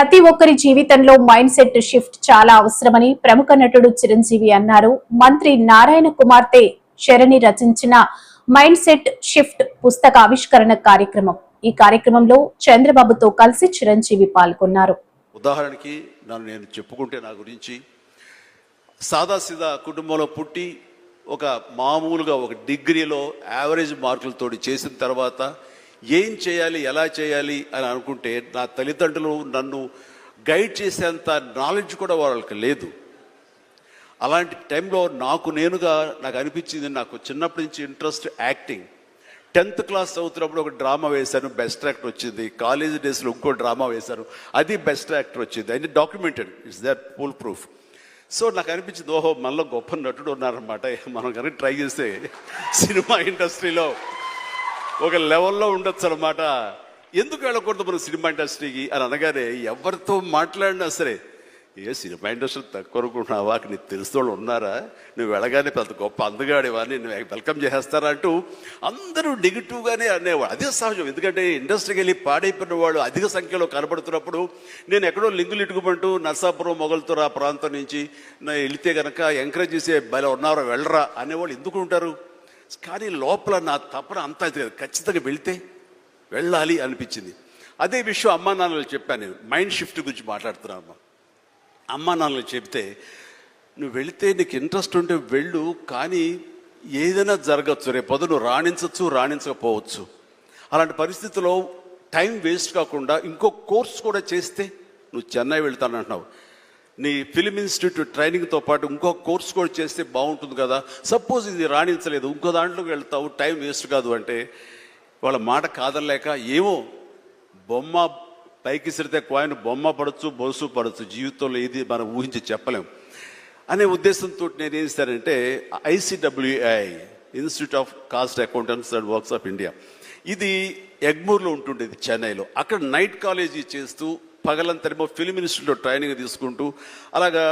ప్రతి ఒక్కరి జీవితంలో మైండ్ సెట్ షిఫ్ట్ చాలా అవసరమని ప్రముఖ నటుడు చిరంజీవి అన్నారు. మంత్రి నారాయణ కుమార్తె శరణి రచించిన మైండ్ సెట్ షిఫ్ట్ పుస్తక ఆవిష్కరణ కార్యక్రమం. ఈ కార్యక్రమంలో చంద్రబాబుతో కలిసి చిరంజీవి పాల్గొన్నారు. ఉదాహరణకి నన్ను నేను చెప్పుకుంటే నా గురించి సాదాసీదా కుటుంబంలో పుట్టి ఒక మామూలుగా ఒక డిగ్రీలో యావరేజ్ మార్కులతో చేసిన తర్వాత ఏం చేయాలి ఎలా చేయాలి అని అనుకుంటే నా తల్లిదండ్రులు నన్ను గైడ్ చేసేంత నాలెడ్జ్ కూడా వాళ్ళకి లేదు. అలాంటి టైంలో నాకు నేనుగా నాకు అనిపించింది నాకు చిన్నప్పటి నుంచి ఇంట్రెస్ట్ యాక్టింగ్. టెన్త్ క్లాస్ చదువుతున్నప్పుడు ఒక డ్రామా వేశాను బెస్ట్ యాక్టర్ వచ్చింది. కాలేజ్ డేస్లో ఇంకో డ్రామా వేశాను అది బెస్ట్ యాక్టర్ వచ్చింది. అది documented it's there full proof. So నాకు అనిపించింది ఓహో మనలో గొప్ప నటుడు ఉన్నారనమాట మనం కనుక ట్రై చేస్తే సినిమా ఇండస్ట్రీలో ఒక లెవెల్లో ఉండొచ్చు అనమాట ఎందుకు వెళ్ళకూడదు మనం సినిమా ఇండస్ట్రీకి? అని అనగానే ఎవరితో మాట్లాడినా సరే ఏ సినిమా ఇండస్ట్రీ తక్కువ అనుకుంటున్నావా? నీకు తెలిసిన వాళ్ళు ఉన్నారా? నువ్వు వెళ్ళగానే పెద్ద గొప్ప అందగాడివా నేను వెల్కమ్ చేసేస్తారా అంటూ అందరూ నెగిటివ్గానే అనేవాడు అదే సహజం. ఎందుకంటే ఇండస్ట్రీకి వెళ్ళి పాడైపోయిన వాళ్ళు అధిక సంఖ్యలో కనబడుతున్నప్పుడు నేను ఎక్కడో లింగులు ఇటుకుమంటూ నర్సాపురం మొగల్తూరు ఆ ప్రాంతం నుంచి నా వెళితే కనుక ఎంకరేజ్ చేసే బలం ఉన్నారో వెళ్ళరా అనేవాళ్ళు ఎందుకు ఉంటారు? కానీ లోపల నా తపన అంతా ఇది ఖచ్చితంగా వెళ్తే వెళ్ళాలి అనిపించింది. అదే విషయం అమ్మా నాన్నలు చెప్పాను నేను. మైండ్ షిఫ్ట్ గురించి మాట్లాడుతున్నాను అమ్మా. అమ్మా నాన్నలు చెప్తే నువ్వు వెళితే నీకు ఇంట్రెస్ట్ ఉంటే వెళ్ళు కానీ ఏదైనా జరగచ్చు. రేపు పొద్దు నువ్వు రాణించవచ్చు రాణించకపోవచ్చు. అలాంటి పరిస్థితిలో టైం వేస్ట్ కాకుండా ఇంకో కోర్స్ కూడా చేస్తే నువ్వు చెన్నై వెళ్తానంటున్నావు. నీ ఫిలిం ఇన్స్టిట్యూట్ ట్రైనింగ్తో పాటు ఇంకో కోర్స్ కూడా చేస్తే బాగుంటుంది కదా. సపోజ్ ఇది రాణించలేదు ఇంకో దాంట్లోకి వెళ్తావు టైం వేస్ట్ కాదు అంటే వాళ్ళ మాట కాదనలేక ఏమో బొమ్మ పైకి సిరితే కాయిన్ బొమ్మ పడచ్చు బొలుసు పడచ్చు జీవితంలో ఏది మనం ఊహించి చెప్పలేం. అనే ఉద్దేశంతో నేను ఏం చేశానంటే ICWI institute of cost accountants and works of India. ఇది ఎగ్మూర్లో ఉంటుండేది చెన్నైలో. అక్కడ నైట్ కాలేజీ చేస్తూ పగలంతరేమో ఫిలిం ఇన్స్టిట్యూట్లో ట్రైనింగ్ తీసుకుంటూ అలాగా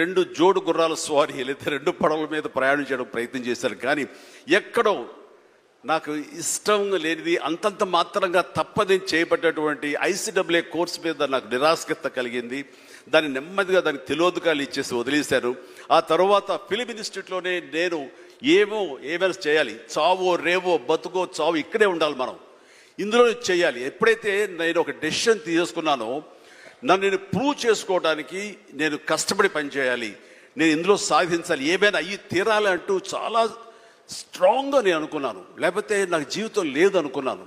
రెండు జోడు గుర్రాల స్వారీ లేదా రెండు పడవల మీద ప్రయాణం చేయడం ప్రయత్నం చేశారు. కానీ ఎక్కడో నాకు ఇష్టం లేనిది అంతంత మాత్రంగా తప్పదని చేయబడ్డటువంటి ఐసీడబ్ల్యూ కోర్స్ మీద నాకు నిరాశకత కలిగింది. దాన్ని నెమ్మదిగా దానికి తెలియదుకాలు ఇచ్చేసి వదిలేశారు. ఆ తర్వాత ఫిలిం ఇన్స్టిట్యూట్లోనే నేను ఏమో ఏమైనా చేయాలి. చావో రేవో బతుకో చావు ఇక్కడే ఉండాలి మనం. ఇందులో చేయాలి. ఎప్పుడైతే నేను ఒక డెసిషన్ తీసుకున్నానో నన్ను నేను ప్రూవ్ చేసుకోవడానికి నేను కష్టపడి పనిచేయాలి. నేను ఇందులో సాధించాలి. ఏమైనా అయ్యి తీరాలి అంటూ చాలా స్ట్రాంగ్గా నేను అనుకున్నాను. లేకపోతే నాకు జీవితం లేదు అనుకున్నాను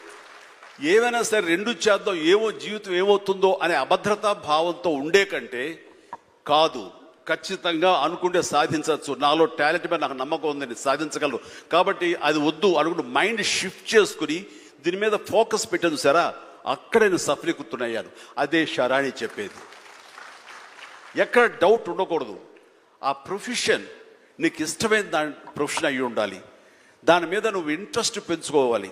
ఏవైనా సరే రెండు చేద్దాం ఏమో జీవితం ఏమవుతుందో అనే అభద్రతా భావంతో ఉండే కంటే కాదు. ఖచ్చితంగా అనుకుంటే సాధించవచ్చు. నాలో టాలెంట్ మీద నాకు నమ్మకం ఉందని సాధించగలరు కాబట్టి అది వద్దు అనుకుంటూ మైండ్ షిఫ్ట్ చేసుకుని దీని మీద ఫోకస్ పెట్టాను సరా అక్కడ నేను సఫలీకృతున్నయ్యాను అదే షరాణి చెప్పేది. ఎక్కడ డౌట్ ఉండకూడదు. ఆ ప్రొఫెషన్ నీకు ఇష్టమైన దాని ప్రొఫెషన్ అయి ఉండాలి. దాని మీద నువ్వు ఇంట్రెస్ట్ పెంచుకోవాలి.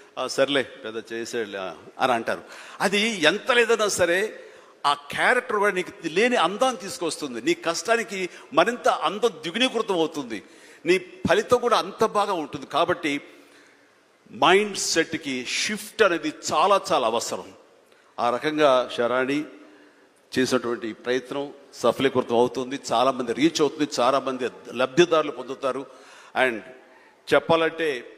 సర్లే పెద్ద చేసేళ్ళ అని అంటారు. అది ఎంత లేదన్నా సరే ఆ క్యారెక్టర్ కూడా నీకు లేని అందాన్ని తీసుకొస్తుంది. నీ కష్టానికి మరింత అందం ద్విగుణీకృతం అవుతుంది. నీ ఫలితం కూడా అంత బాగా ఉంటుంది. కాబట్టి మైండ్ సెట్కి షిఫ్ట్ అనేది చాలా చాలా అవసరం. ఆ రకంగా శరాణి చేసినటువంటి ప్రయత్నం సఫలీకృతం అవుతుంది. చాలామంది రీచ్ అవుతుంది. చాలామంది లబ్ధిదారులు పొందుతారు. అండ్ చెప్పాలంటే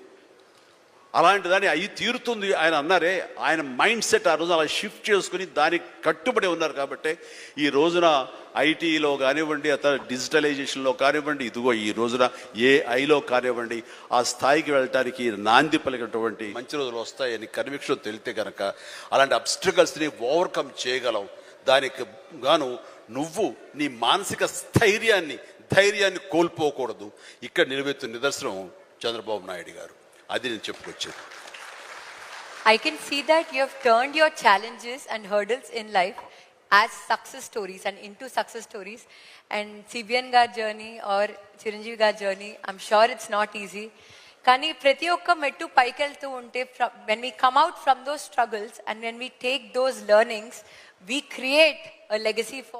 అలాంటి దాన్ని అయి తీరుతుంది. ఆయన అన్నారే ఆయన మైండ్ సెట్ ఆ రోజు అలా షిఫ్ట్ చేసుకుని దానికి కట్టుబడి ఉన్నారు కాబట్టి ఈ రోజున ఐటీలో కానివ్వండి అతను డిజిటలైజేషన్లో కానివ్వండి ఇదిగో ఈ రోజున ఏ ఐలో కానివ్వండి ఆ స్థాయికి వెళ్ళటానికి నాంది పలికినటువంటి మంచి రోజులు వస్తాయని కన్విక్షన్ తెలితే కనుక అలాంటి అబ్స్ట్రకల్స్ని ఓవర్కమ్ చేయగలం. దానికి గాను నువ్వు నీ మానసిక స్థైర్యాన్ని ధైర్యాన్ని కోల్పోకూడదు. ఇక్కడ నిలబెత్తున్న నిదర్శనం చంద్రబాబు నాయుడు గారు. అది నేను చెప్పుకొచ్చేది I can see that you have turned your challenges and hurdles in life as success stories and into success stories. And CBN gar journey or Chiranjeevi gar journey, I'm sure it's not easy. కానీ ప్రతి ఒక్క మెట్టు పైకి ఉంటే when we come out from those struggles and when we take those learnings we create a legacy for